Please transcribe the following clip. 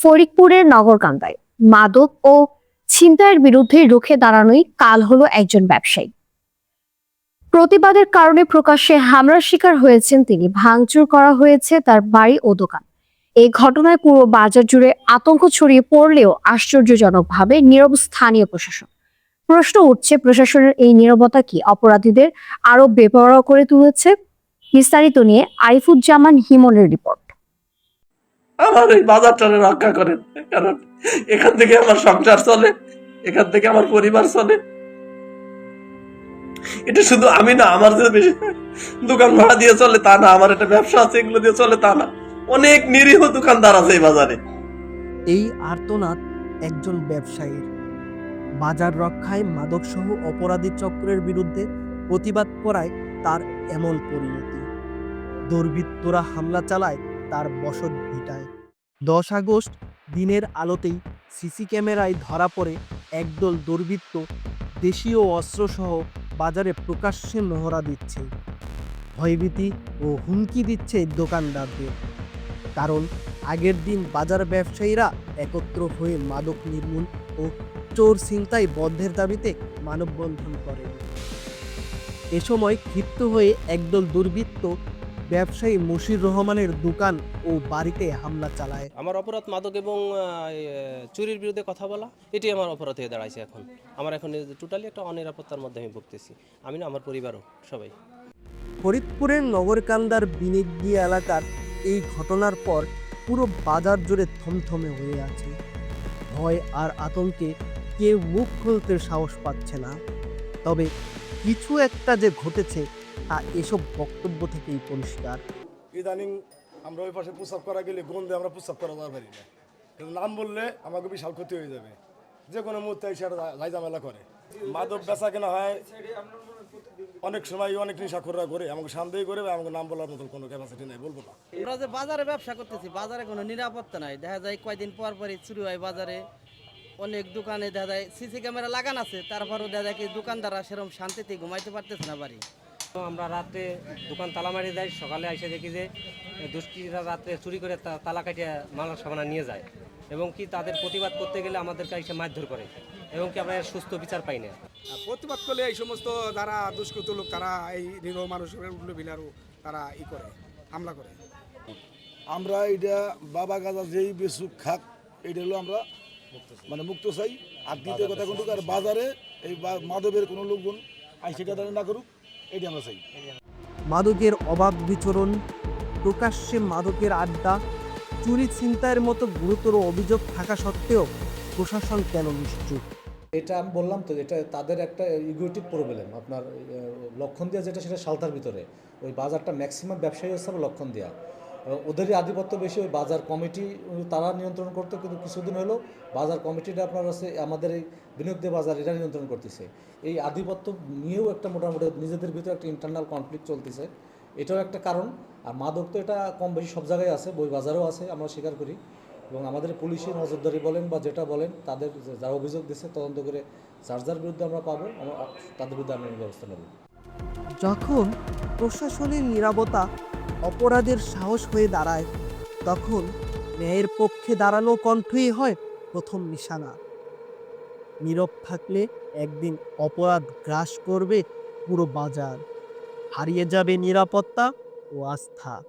ফরিদপুরের নগরকান্দায়। মাদক ও ছিনতাইয়ের বিরুদ্ধে রুখে দাঁড়ানোই কাল হলো একজন ব্যবসায়ী। প্রতিবাদের কারণে প্রকাশ্যে হামলার শিকার হয়েছেন তিনি। ভাঙচুর করা হয়েছে তার বাড়ি ও দোকান। এই ঘটনায় পুরো বাজার জুড়ে আতঙ্ক ছড়িয়ে পড়লেও আশ্চর্যজনকভাবে নীরব স্থানীয় প্রশাসন। প্রশ্ন উঠছে, প্রশাসনের এই নীরবতা কি? অপরাধীদের আরও বেপরোয়া করে তুলেছে? বিস্তারিত নিয়ে আরিফুজ্জামান হিমনের রিপোর্ট। আমার এই বাজারটারে রক্ষা করেন। কারণ এখান থেকে আমার সংসার চলে, এখান থেকে আমার পরিবার চলে। এটা শুধু আমি না, আমার যে বেশি দোকান ভাড়া দিয়ে চলে তা না, আমার একটা ব্যবসা আছে, এগুলো দিয়ে চলে তা না। অনেক নিরীহ দোকানদার আছে এই বাজারে। এই আর্তনাদ একজন ব্যবসায়ীর। বাজার রক্ষায় মাদকসহ অপরাধী চক্রের বিরুদ্ধে প্রতিবাদ করায় তার এমন পরিণতি। দুর্বৃত্তরা হামলা চালায় তার বসত দশ আগস্ট দিনের আলোতেই সিসি ক্যামেরায় ধরা পড়ে একদল দুর্বৃত্ত দেশীয় অস্ত্রসহ বাজারে প্রকাশ্যে মহড়া দিচ্ছে। ভয়ভীতি ও হুমকি দিচ্ছে দোকানদারদের। কারণ আগের দিন বাজার ব্যবসায়ীরা একত্র হয়ে মাদক নির্মূল ও চোর ছিনতাই বদ্ধের দাবিতে মানববন্ধন করে এ সময় ক্ষিপ্ত হয়ে একদল দুর্বৃত্ত ব্যবসায়ী মুশির রহমানের দোকান ও বাড়িতে হামলা চালায়। আমার অপরাধ মাদক এবং চুরির বিরুদ্ধে কথা বলা এটি আমার অপরাধ হয়ে দাঁড়াইছে এখন। আমার এখন টোটালি একটা অনিরাপত্তার মধ্যে আমি ভুগতেছি। আমি না আমার পরিবারও সবাই। ফরিদপুরের নগরকান্দার বিনিগি এলাকার এই ঘটনার পর পুরো বাজার জুড়ে থমথমে হয়ে আছে। ভয় আর আতঙ্কে কেউ মুখ খুলতে সাহস পাচ্ছে না। তবে কিছু একটা যে ঘটেছে এসব বক্তব্য থেকেই পরিষ্কার। ইদানিং আমরা ওই পাশে প্রস্রাব করা গেলে গন্ধে আমরা প্রস্রাব করা যাওয়া পারি না। নাম বললে আমাকে বিশাল ক্ষতি হয়ে যাবে। যে কোনো মুহূর্তে সেটা লাই ঝামেলা করে। মাদক বেচা কেনা হয় অনেক সময় অনেক নেশাখোররা করে আমাকে সন্দেহ করে আমাকে নাম বলার মতো কোনো ক্যাপাসিটি নেই বলব না। আমরা যে বাজারে ব্যবসা করতেছি বাজারে কোনো নিরাপত্তা নাই। দেখা যায় কয়দিন পর পরই চুরি হয় বাজারে। অনেক দোকানে দেখা যায় সিসি ক্যামেরা লাগান আছে তারপরও দেখা যায় কি দোকানদাররা সেরকম শান্তিতে ঘুমাইতে পারতেছে না বাড়ি। তো আমরা রাতে দোকান তালা মারি যাই সকালে এসে দেখি যে দুষ্কৃতীরা রাতে চুরি করে তা- তালা কাটিয়ে মাল সামানা নিয়ে যায় এবং কি তাদের প্রতিবাদ করতে গেলে আমাদেরকে এসে মারধর করে এবং কি আমরা সুস্থ বিচার পাই না। প্রতিবাদ করলে এই সমস্ত যারা দুষ্কৃত লোক তারা এই নিরহ মানুষের উল্লবিনারও তারা ই করে হামলা করে। আমরা এটা বাবা গাজা যেই বেসুক খাক এইটা হলো আমরা মানে মুক্ত চাই। আর দ্বিতীয় কথা কিন্তু আর বাজারে এই মাদকের কোনো লোকজন আই সেটা না করুক। এইটা আমরা চাই। মাদকের অভাব বিচরণ প্রকাশ্যে মাদকের আড্ডা চুরি ছিনতাইয়ের মতো গুরুতর অভিযোগ থাকা সত্ত্বেও প্রশাসন কেন নিশ্চুপ? এটা আমি বললাম তো এটা তাদের একটা ইগোয়েটিভ প্রবলেম আপনার লক্ষণ দেওয়া যেটা সেটা সালতার ভিতরে। ওই বাজারটা ম্যাক্সিমাম ব্যবসায়ী হচ্ছে লক্ষণ দেওয়া ওদেরই আধিপত্য বেশি, ওই বাজার কমিটি তারা নিয়ন্ত্রণ করতো, কিন্তু কিছুদিন হলো বাজার কমিটিটা আপনার আছে, আমাদের এই বিনিয়োগ বাজার এটা নিয়ন্ত্রণ করতেছে। এই আধিপত্য নিয়েও একটা মোটামুটি নিজেদের ভিতরে একটা ইন্টারনাল কনফ্লিক্ট চলতেছে। এটাও একটা কারণ। আর মাদক তো এটা কম বেশি সব জায়গায় আছে, বই বাজারেও আছে, আমরা স্বীকার করি। এবং আমাদের পুলিশের নজরদারি বলেন বা যেটা বলেন, তাদের যারা অভিযোগ দিচ্ছে তদন্ত করে যার যার বিরুদ্ধে আমরা পাবো তাদের বিরুদ্ধে আমরা ব্যবস্থা নেব। যখন প্রশাসনের নিরাপত্তা অপরাধের সাহস হয়ে দাঁড়ায়, তখন ন্যায়ের পক্ষে দাঁড়ানো কণ্ঠই হয় প্রথম নিশানা। নীরব থাকলে একদিন অপরাধ গ্রাস করবে পুরো বাজার। হারিয়ে যাবে নিরাপত্তা ও আস্থা।